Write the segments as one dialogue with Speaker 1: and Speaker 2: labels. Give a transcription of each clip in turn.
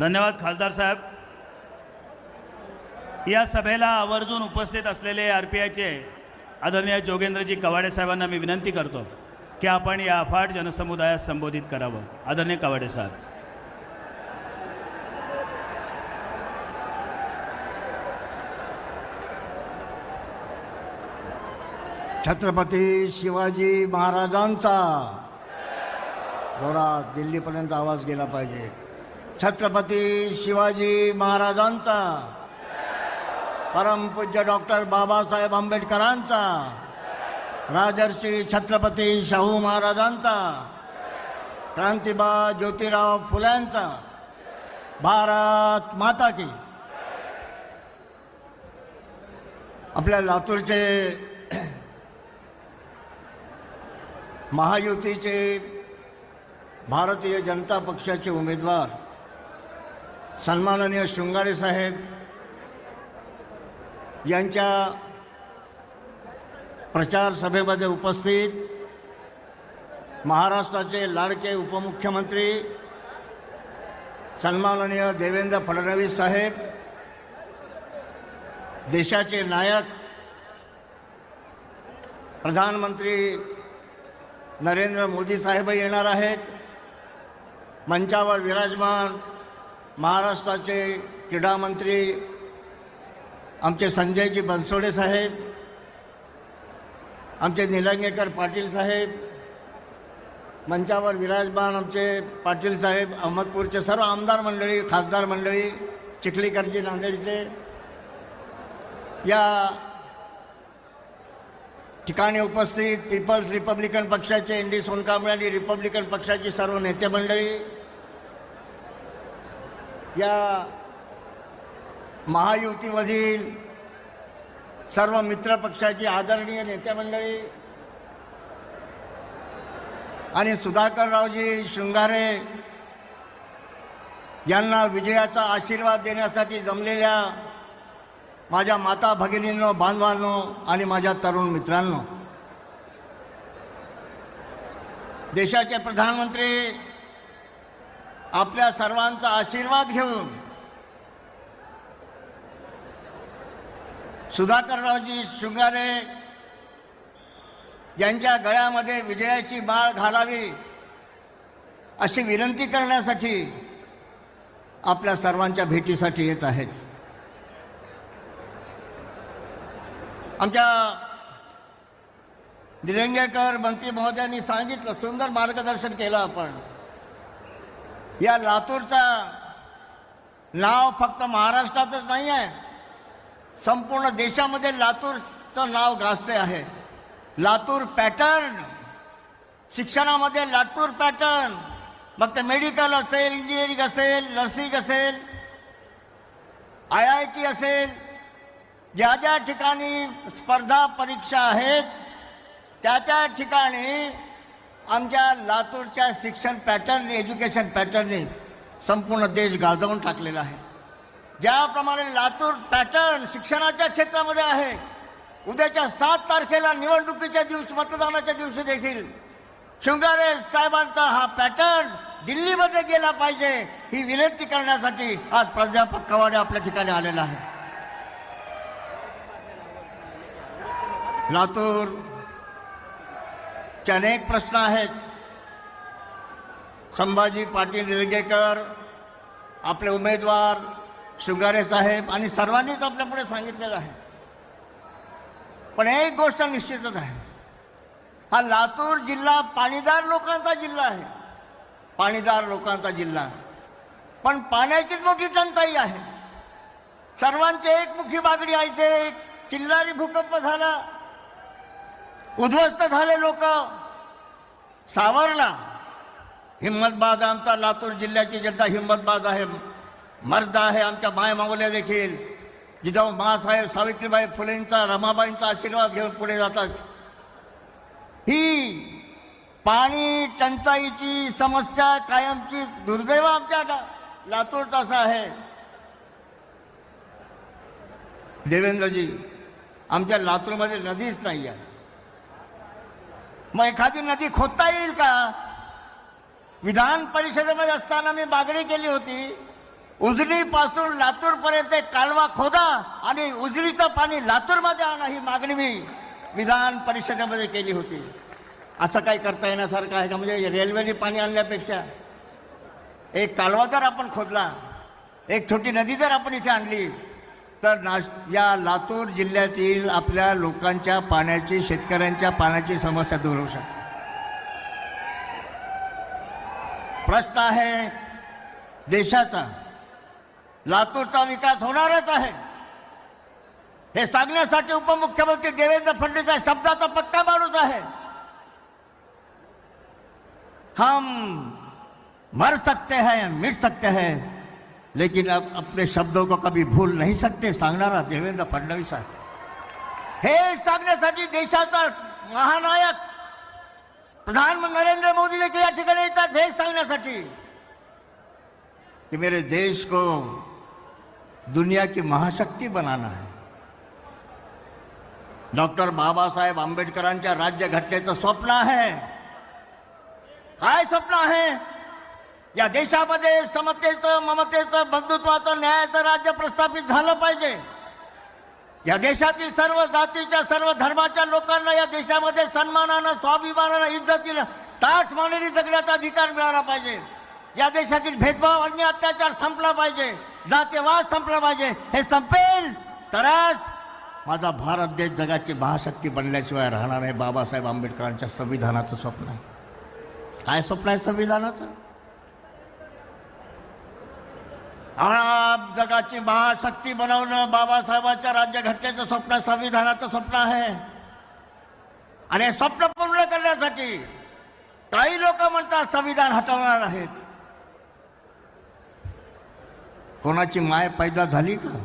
Speaker 1: धन्यवाद खासदार साहेब. या सभेला आवर्जून उपस्थित असलेले आर पी आयचे आदरणीय जोगेंद्रजी कवाडे साहेबांना मी विनंती करतो की आपण या अफाट जनसमुदायास संबोधित करावं. आदरणीय कवाडे साहेब.
Speaker 2: छत्रपती शिवाजी महाराजांचा जोरात दिल्लीपर्यंत आवाज गेला पाहिजे. छत्रपती शिवाजी महाराजांचा परमपूज्य डॉक्टर बाबासाहेब आंबेडकरांचा राजर्षी छत्रपती शाहू महाराजांचा क्रांतिबा ज्योतिराव फुल्यांचा भारत माता की. आपल्या लातूरचे महायुतीचे भारतीय जनता पक्षाचे उमेदवार सन्माननीय शृंगारे साहेब यांच्या प्रचार सभेमध्ये उपस्थित महाराष्ट्राचे लाडके उपमुख्यमंत्री सन्माननीय देवेंद्र फडणवीस साहेब देशाचे नायक प्रधानमंत्री नरेंद्र मोदी साहेब येणार आहेत. मंचावर विराजमान महाराष्ट्राचे क्रीडा मंत्री आमचे संजयजी बनसोडे साहेब आमचे निलंगेकर पाटील साहेब मंचावर विराजमान आमचे पाटील साहेब अहमदपूरचे सर्व आमदार मंडळी खासदार मंडळी चिखलीकरची नांदेडचे या ठिकाणी उपस्थित पीपल्स रिपब्लिकन पक्षाचे एन डी सोनकांबळे आणि रिपब्लिकन पक्षाची सर्व नेते मंडळी या महायुतीमधील सर्व मित्रपक्षाची आदरणीय नेतेमंडळी आणि सुधाकररावजी शृंगारे यांना विजयाचा आशीर्वाद देण्यासाठी जमलेल्या माझ्या माता भगिनींनो बांधवांनो आणि माझ्या तरुण मित्रांनो देशाचे प्रधानमंत्री आपल्या सर्वांचा आशीर्वाद घेऊन. सुधाकररावजी शृंगारे यांच्या गळ्यामध्ये विजयाची माळ घालावी अशी विनंती करण्यासाठी आपल्या सर्वांच्या भेटीसाठी येत आहेत. आमच्या निलंगेकर मंत्री महोदयांनी सांगितलं सुंदर मार्गदर्शन केलं आपण. या लातूरचा नाव फक्त महाराष्ट्रातच नाही आहे. संपूर्ण देशामध्ये लातूरचं नाव गाजते आहे. लातूर पॅटर्न. शिक्षणामध्ये लातूर पॅटर्न. मग ते मेडिकल असेल इंजिनिअरिंग असेल नर्सिंग असेल आय आय टी असेल ज्या ज्या ठिकाणी स्पर्धा परीक्षा आहेत त्या त्या ठिकाणी आमच्या लातूरच्या शिक्षण पॅटर्नने एज्युकेशन पॅटर्नने संपूर्ण देश गाजवून टाकलेला आहे. ज्याप्रमाणे लातूर पॅटर्न शिक्षणाच्या क्षेत्रामध्ये आहे उद्याच्या सात तारखेला निवडणुकीच्या दिवशी मतदानाच्या दिवशी देखील शृंगारे साहेबांचा हा पॅटर्न दिल्लीमध्ये गेला पाहिजे ही विनंती करण्यासाठी आज प्राध्यापक कवाडे आपल्या ठिकाणी आलेला आहे. लातूर चे अनेक प्रश्न आहेत. संभाजी पाटील निलंगेकर आपले उमेदवार शृंगारे साहेब आणि सर्वांनीच आपल्यापुढे सांगितलेलं आहे. पण एक गोष्ट निश्चितच आहे. हा लातूर जिल्हा पाणीदार लोकांचा जिल्हा आहे. पाणीदार लोकांचा जिल्हा. पण पाण्याचीच मोठी टंचाई आहे. सर्वांची एकमुखी मागणी आहे ते किल्लारी भूकंप झाला. उद्ध्वस्त झाले लोक. सावरला. हिंमतबाज आमचा लातूर जिल्ह्याची जनता हिंमतबाज आहे. मर्द आहे आमच्या मायमावल्या देखील. जिजाऊ मासाहेब सावित्रीबाई फुलेंचा रमाबाईंचा आशीर्वाद घेऊन पुढे जातात. ही पाणी टंचाईची समस्या कायमची दुर्दैव आमच्या लातूर तसा आहे. देवेंद्रजी आमच्या लातूरमध्ये नदीच नाही आहे मग एखादी नदी खोदता येईल का? विधान परिषदेमध्ये असताना मी मागणी केली होती. उजनीपासून लातूरपर्यंत एक कालवा खोदा आणि उजनीचं पाणी लातूरमध्ये आणा ही मागणी मी विधान परिषदेमध्ये केली होती. असं काही करता येण्यासारखं आहे का? म्हणजे रेल्वेने पाणी आणण्यापेक्षा. एक कालवा जर आपण खोदला एक छोटी नदी जर आपण इथे आणली तर नाश या लातूर जिल्ह्यातील आपल्या लोकांच्या पाण्याची शेतकऱ्यांच्या पाण्याची समस्या दूर होऊ शकते. प्रश्न आहे देशाचा लातूरचा विकास होणारच आहे. हे सांगण्यासाठी उपमुख्यमंत्री देवेंद्र फडणवीस शब्दाचा पक्का माणूस आहे. हम मर सकते हैं मिट सकते हैं लेकिन अब अपने शब्दों को कभी भूल नहीं सकते सांगणारा देवेंद्र फडणवीस आहे हे सांगण्यासाठी देशाचा महानायक प्रधानमंत्री नरेंद्र मोदी देखील या ठिकाणी येतात हे सांगण्यासाठी। कि मेरे देश को दुनिया की महाशक्ती बनाना है। डॉक्टर बाबासाहेब आंबेडकरांच्या राज्यघटनेचं स्वप्न आहे। काय स्वप्न आहे? या देशामध्ये समतेचं ममतेचं बंधुत्वाचं न्यायाचं राज्य प्रस्थापित झालं पाहिजे. या देशातील सर्व जातीच्या सर्व धर्माच्या लोकांना या देशामध्ये सन्मानानं स्वाभिमानानं इज्जतीनं ताठ मानेने जगण्याचा अधिकार मिळाला पाहिजे. या देशातील भेदभाव अन्य अत्याचार संपला पाहिजे. जातीवाद संपला पाहिजे. हे संपेल. तरच माझा भारत देश जगाची महाशक्ती बनल्याशिवाय राहणार आहे बाबासाहेब आंबेडकरांच्या संविधानाचं स्वप्न आहे. काय स्वप्न आहे संविधानाचं आप जगाची महाशक्ती बनवणं बाबासाहेबांच्या राज्यघटनेचं स्वप्न संविधानाचं स्वप्न आहे. आणि हे स्वप्न पूर्ण करण्यासाठी काही लोक म्हणतात संविधान हटवणार आहेत. कोणाची माय पैदा झाली का?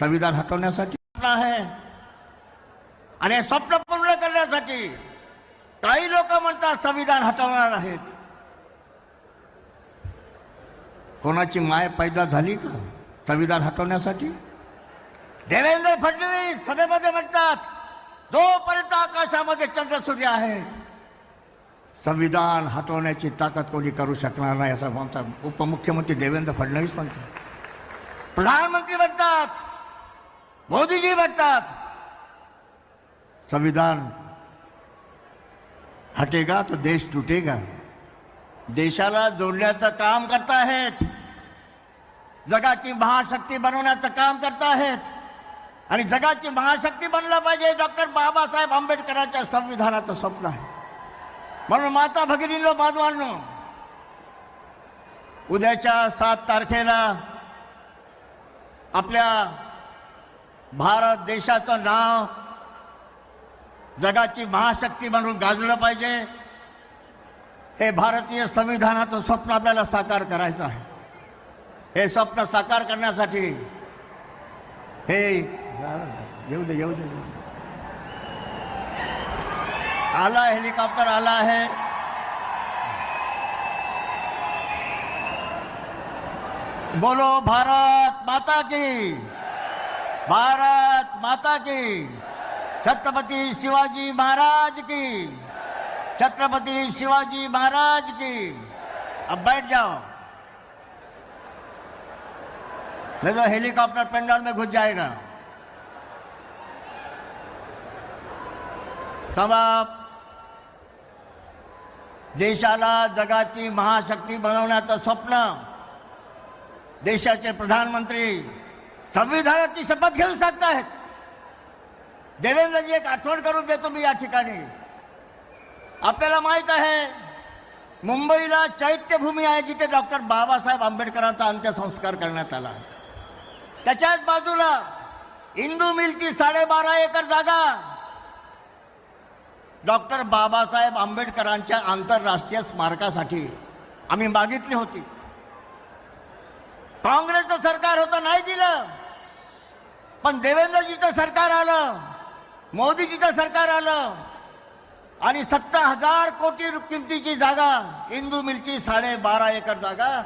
Speaker 2: संविधान हटवण्यासाठी स्वप्न आहे. आणि हे स्वप्न पूर्ण करण्यासाठी काही लोक म्हणतात संविधान हटवणार आहेत. कोणाची माय पैदा झाली का? संविधान हटवण्यासाठी? देवेंद्र फडणवीस सभेमध्ये म्हणतात, जोपर्यंत आकाशामध्ये चंद्र सूर्य आहे, संविधान हटवण्याची ताकद कोणी करू शकणार नाही, असं आमचा उपमुख्यमंत्री देवेंद्र फडणवीस म्हणतात. प्रधानमंत्री म्हणतात, मोदीजी म्हणतात, संविधान हटेगा तो देश तुटेगा देशाला जोडण्याचं काम करताहेत जगाची महाशक्ती बनवण्याचं काम करताहेत आणि जगाची महाशक्ती बनला पाहिजे डॉक्टर बाबासाहेब आंबेडकरांच्या संविधानाचं स्वप्न आहे. म्हणून माता भगिनींनो बांधवांनो उद्याच्या सात तारखेला आपल्या भारत देशाचं नाव जगाची महाशक्ती म्हणून गाजलं पाहिजे. हे भारतीय संविधानाचं स्वप्न आपल्याला साकार करायचं आहे. हे स्वप्न साकार करण्यासाठी हे येऊ दे येऊ दे दे. आला हेलिकॉप्टर आला आहे. बोलो भारत माता की भारत माता की छत्रपती शिवाजी महाराज की. छत्रपति शिवाजी महाराज की। अब बैठ जाओ। नहीं तो हेलीकॉप्टर पंडाल में घुस जाएगा। आप देशाला जगाची महाशक्ती बनवण्याचं स्वप्न, देशाचे प्रधानमंत्री संविधानाची शपथ घेऊ शकतायत देवेंद्रजी एक आठवण करून देतो मी या ठिकाणी. आपल्याला माहीत आहे मुंबईला चैत्यभूमी आहे जिथे डॉक्टर बाबासाहेब आंबेडकरांचा अंत्यसंस्कार करण्यात आला. त्याच्याच बाजूला इंदू मिलची साडेबारा एकर जागा. डॉक्टर बाबासाहेब आंबेडकरांच्या आंतरराष्ट्रीय स्मारकासाठी आम्ही मागितली होती. काँग्रेसचं सरकार होतं नाही दिलं. पण देवेंद्रजीचं सरकार आलं मोदीजीचं सरकार आलं. आणि सत्तर हजार कोटी किमतीची जागा इंदू मिलची साडेबारा एकर जागा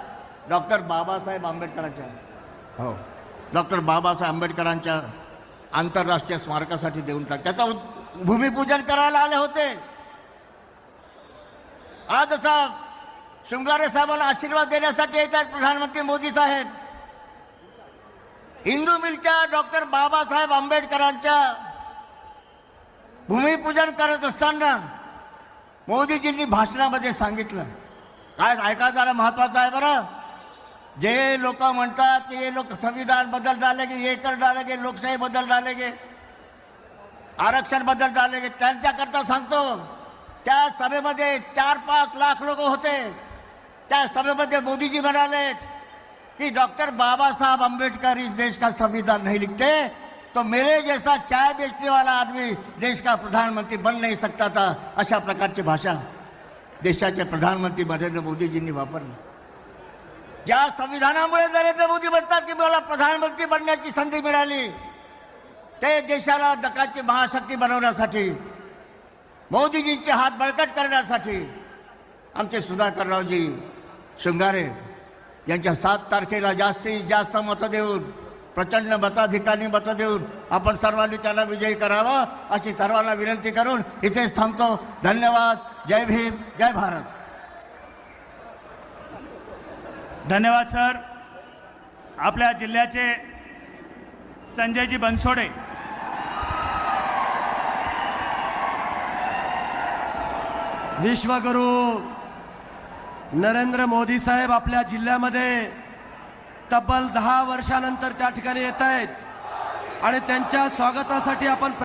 Speaker 2: डॉक्टर बाबासाहेब आंबेडकरांच्या. हो. डॉक्टर बाबासाहेब आंबेडकरांच्या आंतरराष्ट्रीय स्मारकासाठी देऊन टाक. त्याचं भूमिपूजन करायला आले होते. आज असा शृंगारे साहेबांना आशीर्वाद देण्यासाठी येत आहेत प्रधानमंत्री मोदी साहेब. हिंदू मिलच्या डॉक्टर बाबासाहेब आंबेडकरांच्या भूमिपूजन करत असताना मोदीजींनी भाषणामध्ये सांगितलं. काय ऐका जरा महत्वाचं आहे बरं. जे लोक म्हणतात की हे लोक संविधान बदल डालेगे ये कर डालेगे लोकशाही बदल डालेगे आरक्षण बदल डालेगे त्यांच्याकरता सांगतो. त्या सभेमध्ये चार पाच लाख लोक होते. त्या सभेमध्ये मोदीजी म्हणाले की डॉक्टर बाबासाहेब आंबेडकर इस देश का संविधान नाही लिखते. तो मेरे जैसा चाय बेचने वाला आदमी देश का प्रधानमंत्री बन नहीं सकता था अशा प्रकारची भाषा देशाचे प्रधानमंत्री नरेंद्र मोदीजींनी वापरली. ज्या संविधानामुळे नरेंद्र मोदी म्हणतात की मला प्रधानमंत्री बनण्याची संधी मिळाली ते देशाला दकाची महाशक्ती बनवण्यासाठी मोदीजींचे हात बळकट करण्यासाठी आमचे सुधाकररावजी शृंगारे यांच्या सात तारखेला जास्तीत जास्त मतं देऊन प्रचंड मताधिकांनी मतं देऊन आपण सर्वांनी त्याला विजयी करावा अशी सर्वांना विनंती करून इथेच थांबतो. धन्यवाद. जय भीम. जय भारत.
Speaker 1: धन्यवाद सर. आपल्या जिल्ह्याचे संजयजी बनसोडे.
Speaker 3: विश्वगुरू नरेंद्र मोदी साहेब आपल्या जिल्ह्यामध्ये तब्बल दहा वर्षानंतर त्या ठिकाणी येत आहेत आणि त्यांच्या स्वागतासाठी आपण